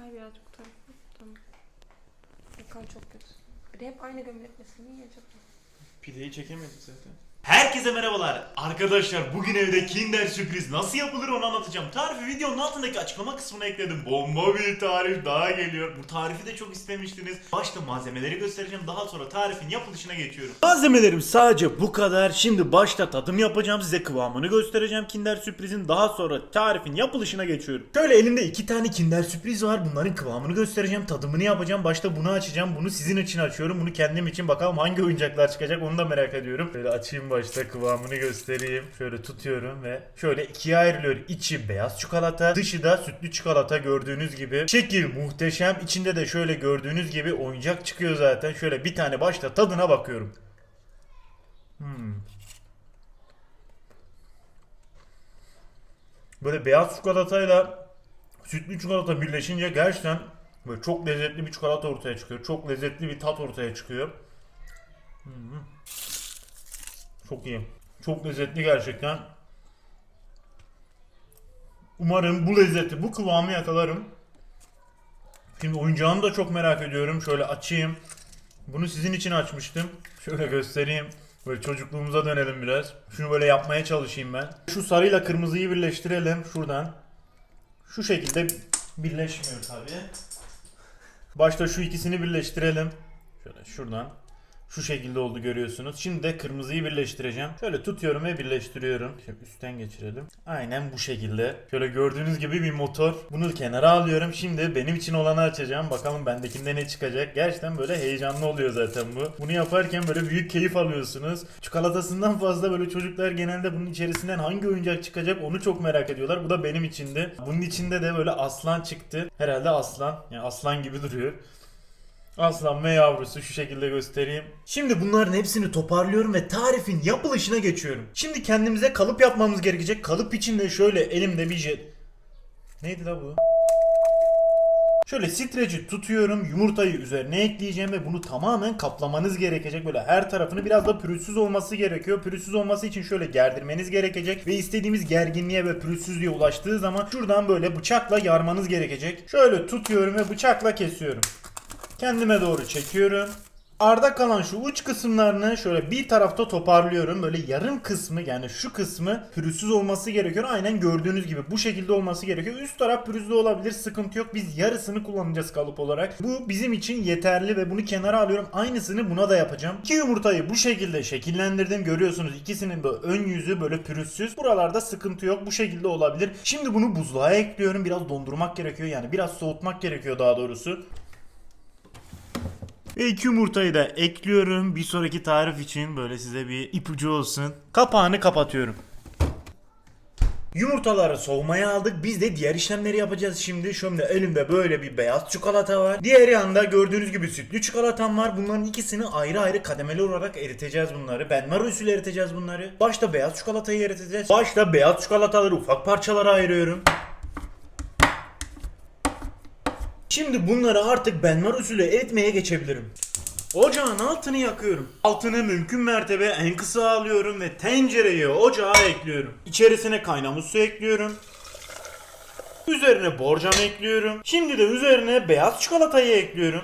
Kay birazcık bu tarafa. Tamam. Yakan çok kötü. Bir de hep aynı gömlekmesin. Niye acaba? Pideyi çekemedik zaten. Herkese merhabalar. Arkadaşlar bugün evde Kinder sürpriz nasıl yapılır onu anlatacağım. Tarifi videonun altındaki açıklama kısmına ekledim. Bomba bir tarif daha geliyor. Bu tarifi de çok istemiştiniz. Başta malzemeleri göstereceğim. Daha sonra tarifin yapılışına geçiyorum. Malzemelerim sadece bu kadar. Şimdi başta tadım yapacağım. Size kıvamını göstereceğim Kinder sürprizin. Daha sonra tarifin yapılışına geçiyorum. Şöyle elimde iki tane Kinder sürpriz var. Bunların kıvamını göstereceğim. Tadımını yapacağım. Başta bunu açacağım. Bunu sizin için açıyorum. Bunu kendim için bakalım hangi oyuncaklar çıkacak onu da merak ediyorum. Şöyle açayım başta kıvamını göstereyim. Şöyle tutuyorum ve şöyle ikiye ayrılıyor. İçi beyaz çikolata, dışı da sütlü çikolata gördüğünüz gibi. Şekil muhteşem. İçinde de şöyle gördüğünüz gibi oyuncak çıkıyor zaten. Şöyle bir tane başta tadına bakıyorum. Hmm. Böyle beyaz çikolatayla sütlü çikolata birleşince gerçekten böyle çok lezzetli bir çikolata ortaya çıkıyor. Çok lezzetli bir tat ortaya çıkıyor. Hı. Çok iyi. Çok lezzetli gerçekten. Umarım bu lezzeti, bu kıvamı yakalarım. Şimdi oyuncağını da çok merak ediyorum. Şöyle açayım. Bunu sizin için açmıştım. Şöyle göstereyim. Böyle çocukluğumuza dönelim biraz. Şunu böyle yapmaya çalışayım ben. Şu sarıyla kırmızıyı birleştirelim şuradan. Şu şekilde birleşmiyor tabii. Başta şu ikisini birleştirelim. Şöyle şuradan. Şu şekilde oldu görüyorsunuz. Şimdi de kırmızıyı birleştireceğim. Şöyle tutuyorum ve birleştiriyorum. Şimdi üstten geçirelim. Aynen bu şekilde. Şöyle gördüğünüz gibi bir motor. Bunu kenara alıyorum. Şimdi benim için olanı açacağım. Bakalım bendekinde ne çıkacak. Gerçekten böyle heyecanlı oluyor zaten bu. Bunu yaparken böyle büyük keyif alıyorsunuz. Çikolatasından fazla böyle çocuklar genelde bunun içerisinden hangi oyuncak çıkacak onu çok merak ediyorlar. Bu da benim içindi. Bunun içinde de böyle aslan çıktı. Herhalde aslan. Yani aslan gibi duruyor. Aslan ve yavrusu şu şekilde göstereyim. Şimdi bunların hepsini toparlıyorum ve tarifin yapılışına geçiyorum. Şimdi kendimize kalıp yapmamız gerekecek. Kalıp içinde şöyle elimde bir jet... Neydi la bu? Şöyle streci tutuyorum, yumurtayı üzerine ekleyeceğim ve bunu tamamen kaplamanız gerekecek. Böyle her tarafını biraz da pürüzsüz olması gerekiyor. Pürüzsüz olması için şöyle gerdirmeniz gerekecek ve istediğimiz gerginliğe ve pürüzsüzlüğe ulaştığı zaman şuradan böyle bıçakla yarmanız gerekecek. Şöyle tutuyorum ve bıçakla kesiyorum. Kendime doğru çekiyorum. Arda kalan şu uç kısımlarını şöyle bir tarafta toparlıyorum. Böyle yarım kısmı yani şu kısmı pürüzsüz olması gerekiyor. Aynen gördüğünüz gibi bu şekilde olması gerekiyor. Üst taraf pürüzlü olabilir sıkıntı yok. Biz yarısını kullanacağız kalıp olarak. Bu bizim için yeterli ve bunu kenara alıyorum. Aynısını buna da yapacağım. İki yumurtayı bu şekilde şekillendirdim. Görüyorsunuz ikisinin böyle ön yüzü böyle pürüzsüz. Buralarda sıkıntı yok. Bu şekilde olabilir. Şimdi bunu buzluğa ekliyorum. Biraz dondurmak gerekiyor. Yani biraz soğutmak gerekiyor daha doğrusu. Ve yumurtayı da ekliyorum. Bir sonraki tarif için böyle size bir ipucu olsun. Kapağını kapatıyorum. Yumurtaları soğumaya aldık. Biz de diğer işlemleri yapacağız şimdi. Şöyle elimde böyle bir beyaz çikolata var. Diğer yanda gördüğünüz gibi sütlü çikolatam var. Bunların ikisini ayrı ayrı kademeli olarak eriteceğiz bunları. Benmari usulü eriteceğiz bunları. Başta beyaz çikolatayı eriteceğiz. Başta beyaz çikolataları ufak parçalara ayırıyorum. Şimdi bunları artık benmar usulü eritmeye geçebilirim. Ocağın altını yakıyorum. Altını mümkün mertebe en kısa alıyorum ve tencereyi ocağa ekliyorum. İçerisine kaynamış su ekliyorum. Üzerine borcam ekliyorum. Şimdi de üzerine beyaz çikolatayı ekliyorum.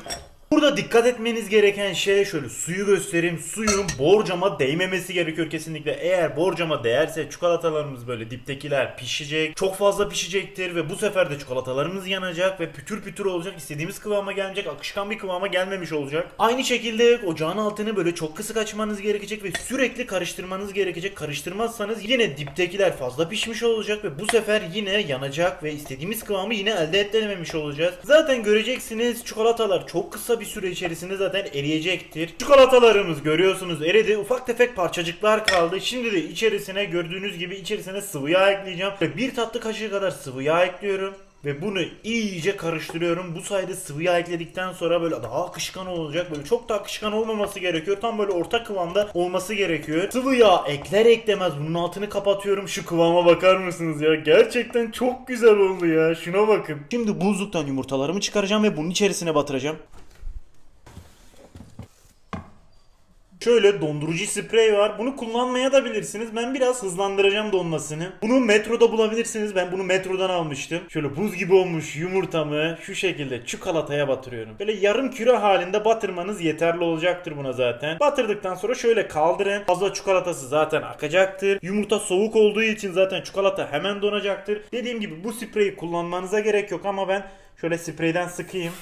Burada dikkat etmeniz gereken şey şöyle suyu göstereyim. Suyun borcama değmemesi gerekiyor kesinlikle. Eğer borcama değerse çikolatalarımız böyle diptekiler pişecek. Çok fazla pişecektir ve bu sefer de çikolatalarımız yanacak ve pütür pütür olacak. İstediğimiz kıvama gelmeyecek. Akışkan bir kıvama gelmemiş olacak. Aynı şekilde ocağın altını böyle çok kısık açmanız gerekecek ve sürekli karıştırmanız gerekecek. Karıştırmazsanız yine diptekiler fazla pişmiş olacak ve bu sefer yine yanacak ve istediğimiz kıvamı yine elde edememiş olacağız. Zaten göreceksiniz çikolatalar çok kısa bir süre içerisinde zaten eriyecektir. Çikolatalarımız görüyorsunuz eridi. Ufak tefek parçacıklar kaldı. Şimdi de içerisine gördüğünüz gibi içerisine sıvı yağ ekleyeceğim. Bir tatlı kaşığı kadar sıvı yağ ekliyorum. Ve bunu iyice karıştırıyorum. Bu sayede sıvı yağ ekledikten sonra böyle daha akışkan olacak. Böyle çok da akışkan olmaması gerekiyor. Tam böyle orta kıvamda olması gerekiyor. Sıvı yağ ekler eklemez bunun altını kapatıyorum. Şu kıvama bakar mısınız ya? Gerçekten çok güzel oldu ya. Şuna bakın. Şimdi buzluktan yumurtalarımı çıkaracağım ve bunun içerisine batıracağım. Şöyle dondurucu sprey var. Bunu kullanmaya da bilirsiniz. Ben biraz hızlandıracağım donmasını. Bunu metroda bulabilirsiniz. Ben bunu metrodan almıştım. Şöyle buz gibi olmuş yumurtamı şu şekilde çikolataya batırıyorum. Böyle yarım küre halinde batırmanız yeterli olacaktır buna zaten. Batırdıktan sonra şöyle kaldırın. Fazla çikolatası zaten akacaktır. Yumurta soğuk olduğu için zaten çikolata hemen donacaktır. Dediğim gibi bu spreyi kullanmanıza gerek yok ama ben şöyle spreyden sıkayım.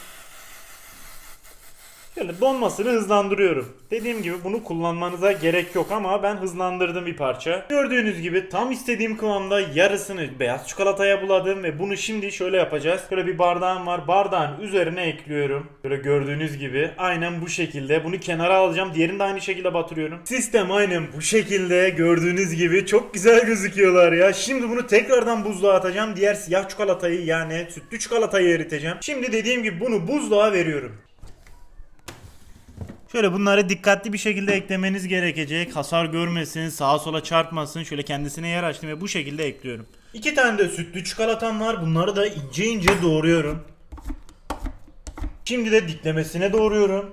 Şöyle donmasını hızlandırıyorum. Dediğim gibi bunu kullanmanıza gerek yok ama ben hızlandırdım bir parça. Gördüğünüz gibi tam istediğim kıvamda yarısını beyaz çikolataya buladım ve bunu şimdi şöyle yapacağız. Böyle bir bardağım var. Bardağın üzerine ekliyorum. Böyle gördüğünüz gibi aynen bu şekilde. Bunu kenara alacağım. Diğerini de aynı şekilde batırıyorum. Sistem aynen bu şekilde gördüğünüz gibi çok güzel gözüküyorlar ya. Şimdi bunu tekrardan buzluğa atacağım. Diğer siyah çikolatayı yani sütlü çikolatayı eriteceğim. Şimdi dediğim gibi bunu buzluğa veriyorum. Şöyle bunları dikkatli bir şekilde eklemeniz gerekecek. Hasar görmesin, sağa sola çarpmasın. Şöyle kendisine yer açtım ve bu şekilde ekliyorum. İki tane de sütlü çikolatam var. Bunları da ince ince doğruyorum. Şimdi de diklemesine doğruyorum.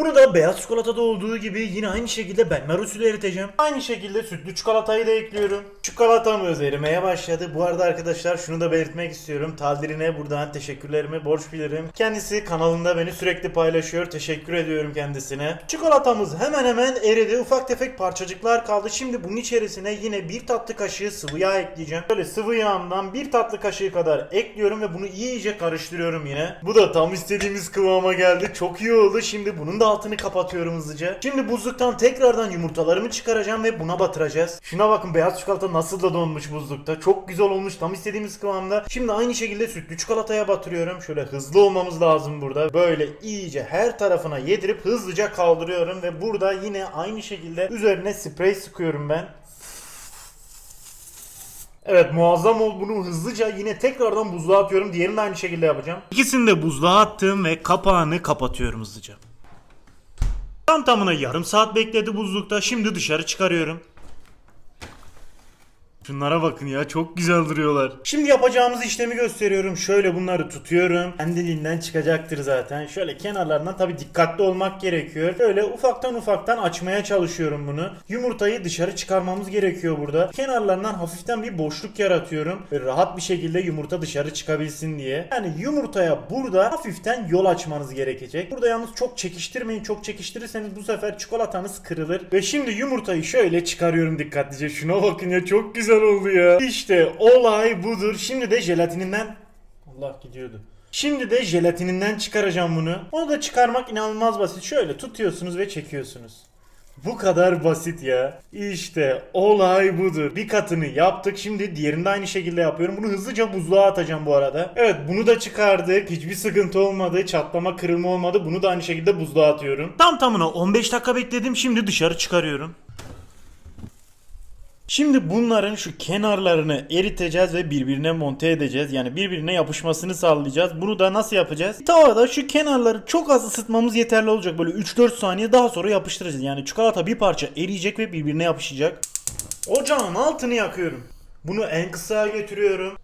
Bunu da beyaz çikolatada olduğu gibi yine aynı şekilde benmer usulü eriteceğim. Aynı şekilde sütlü çikolatayı da ekliyorum. Çikolatamız erimeye başladı. Bu arada arkadaşlar şunu da belirtmek istiyorum. Taldirine buradan teşekkürlerimi borç bilirim. Kendisi kanalında beni sürekli paylaşıyor. Teşekkür ediyorum kendisine. Çikolatamız hemen hemen eridi. Ufak tefek parçacıklar kaldı. Şimdi bunun içerisine yine bir tatlı kaşığı sıvı yağ ekleyeceğim. Böyle sıvı yağımdan bir tatlı kaşığı kadar ekliyorum ve bunu iyice karıştırıyorum yine. Bu da tam istediğimiz kıvama geldi. Çok iyi oldu. Şimdi bunun da altını kapatıyorum hızlıca. Şimdi buzluktan tekrardan yumurtalarımı çıkaracağım ve buna batıracağız. Şuna bakın beyaz çikolata nasıl da donmuş buzlukta. Çok güzel olmuş. Tam istediğimiz kıvamda. Şimdi aynı şekilde sütlü çikolataya batırıyorum. Şöyle hızlı olmamız lazım burada. Böyle iyice her tarafına yedirip hızlıca kaldırıyorum ve burada yine aynı şekilde üzerine sprey sıkıyorum ben. Evet muazzam ol bunu hızlıca yine tekrardan buzluğa atıyorum. Diğerini de aynı şekilde yapacağım. İkisini de buzluğa attım ve kapağını kapatıyorum hızlıca. Tam tamına yarım saat bekledi buzlukta. Şimdi dışarı çıkarıyorum. Şunlara bakın ya çok güzel duruyorlar. Şimdi yapacağımız işlemi gösteriyorum. Şöyle bunları tutuyorum. Kendiliğinden çıkacaktır zaten. Şöyle kenarlarından tabi dikkatli olmak gerekiyor. Şöyle ufaktan ufaktan açmaya çalışıyorum bunu. Yumurtayı dışarı çıkarmamız gerekiyor burada. Kenarlarından hafiften bir boşluk yaratıyorum. Ve rahat bir şekilde yumurta dışarı çıkabilsin diye. Yani yumurtaya burada hafiften yol açmanız gerekecek. Burada yalnız çok çekiştirmeyin. Çok çekiştirirseniz bu sefer çikolatanız kırılır. Ve şimdi yumurtayı şöyle çıkarıyorum dikkatlice. Şuna bakın ya çok güzel oldu ya. İşte olay budur. Şimdi de jelatininden Allah gidiyordu. Şimdi de jelatininden çıkaracağım bunu. Onu da çıkarmak inanılmaz basit. Şöyle tutuyorsunuz ve çekiyorsunuz. Bu kadar basit ya. İşte olay budur. Bir katını yaptık. Şimdi diğerini de aynı şekilde yapıyorum. Bunu hızlıca buzluğa atacağım bu arada. Evet bunu da çıkardık. Hiçbir sıkıntı olmadı. Çatlama kırılma olmadı. Bunu da aynı şekilde buzluğa atıyorum. Tam tamına 15 dakika bekledim. Şimdi dışarı çıkarıyorum. Şimdi bunların şu kenarlarını eriteceğiz ve birbirine monte edeceğiz. Yani birbirine yapışmasını sağlayacağız. Bunu da nasıl yapacağız? Tavada şu kenarları çok az ısıtmamız yeterli olacak. Böyle 3-4 saniye daha sonra yapıştıracağız. Yani çikolata bir parça eriyecek ve birbirine yapışacak. Ocağın altını yakıyorum. Bunu en kısaya getiriyorum.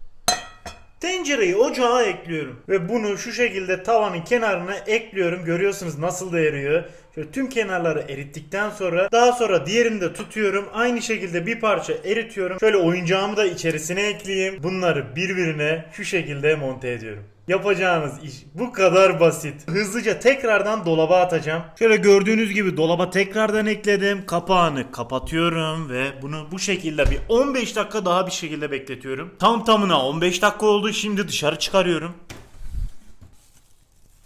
Tencereyi ocağa ekliyorum. Ve bunu şu şekilde tavanın kenarına ekliyorum. Görüyorsunuz nasıl da eriyor. Şöyle tüm kenarları erittikten sonra daha sonra diğerini de tutuyorum. Aynı şekilde bir parça eritiyorum. Şöyle oyuncağımı da içerisine ekleyeyim. Bunları birbirine şu şekilde monte ediyorum. Yapacağınız iş bu kadar basit. Hızlıca tekrardan dolaba atacağım. Şöyle gördüğünüz gibi dolaba tekrardan ekledim. Kapağını kapatıyorum ve bunu bu şekilde bir 15 dakika daha bir şekilde bekletiyorum. Tam tamına 15 dakika oldu. Şimdi dışarı çıkarıyorum.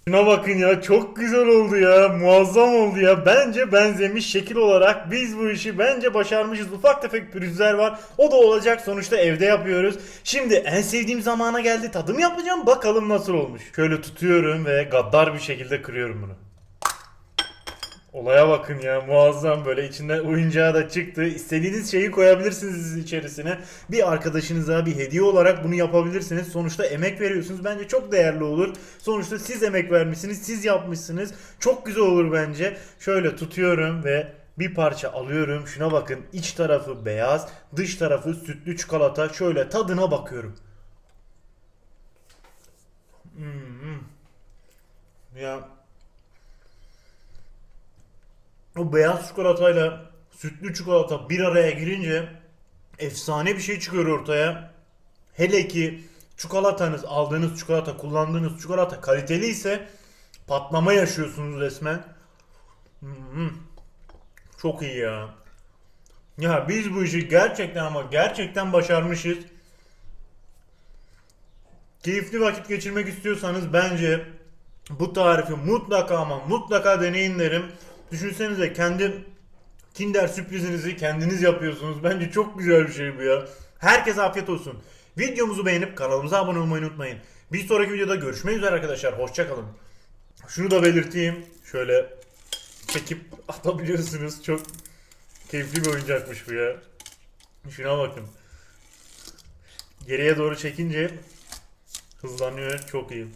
Şuna bakın ya çok güzel oldu ya muazzam oldu ya. Bence benzemiş şekil olarak biz bu işi bence başarmışız. Ufak tefek pürüzler var o da olacak. Sonuçta evde yapıyoruz. Şimdi en sevdiğim zamana geldi tadım yapacağım. Bakalım nasıl olmuş. Şöyle tutuyorum ve gaddar bir şekilde kırıyorum bunu Olaya bakın ya muazzam böyle içinden oyuncağı da çıktı. İstediğiniz şeyi koyabilirsiniz içerisine. Bir arkadaşınıza bir hediye olarak bunu yapabilirsiniz. Sonuçta emek veriyorsunuz. Bence çok değerli olur. Sonuçta siz emek vermişsiniz. Siz yapmışsınız. Çok güzel olur bence. Şöyle tutuyorum ve bir parça alıyorum. Şuna bakın. iç tarafı beyaz, dış tarafı sütlü çikolata. Şöyle tadına bakıyorum. Hmm. Ya o beyaz çikolatayla sütlü çikolata bir araya girince efsane bir şey çıkıyor ortaya. Hele ki çikolatanız, aldığınız çikolata, kullandığınız çikolata kaliteli ise patlama yaşıyorsunuz resmen. Hmm. Çok iyi ya. Ya biz bu işi gerçekten ama gerçekten başarmışız. Keyifli vakit geçirmek istiyorsanız bence bu tarifi mutlaka ama mutlaka deneyin derim. Düşünsenize kendi Kinder sürprizinizi kendiniz yapıyorsunuz. Bence çok güzel bir şey bu ya. Herkese afiyet olsun. Videomuzu beğenip kanalımıza abone olmayı unutmayın. Bir sonraki videoda görüşmek üzere arkadaşlar. Hoşçakalın. Şunu da belirteyim. Şöyle çekip atabiliyorsunuz. Çok keyifli bir oyuncakmış bu ya. Şuna bakın. Geriye doğru çekince hızlanıyor. Çok iyi.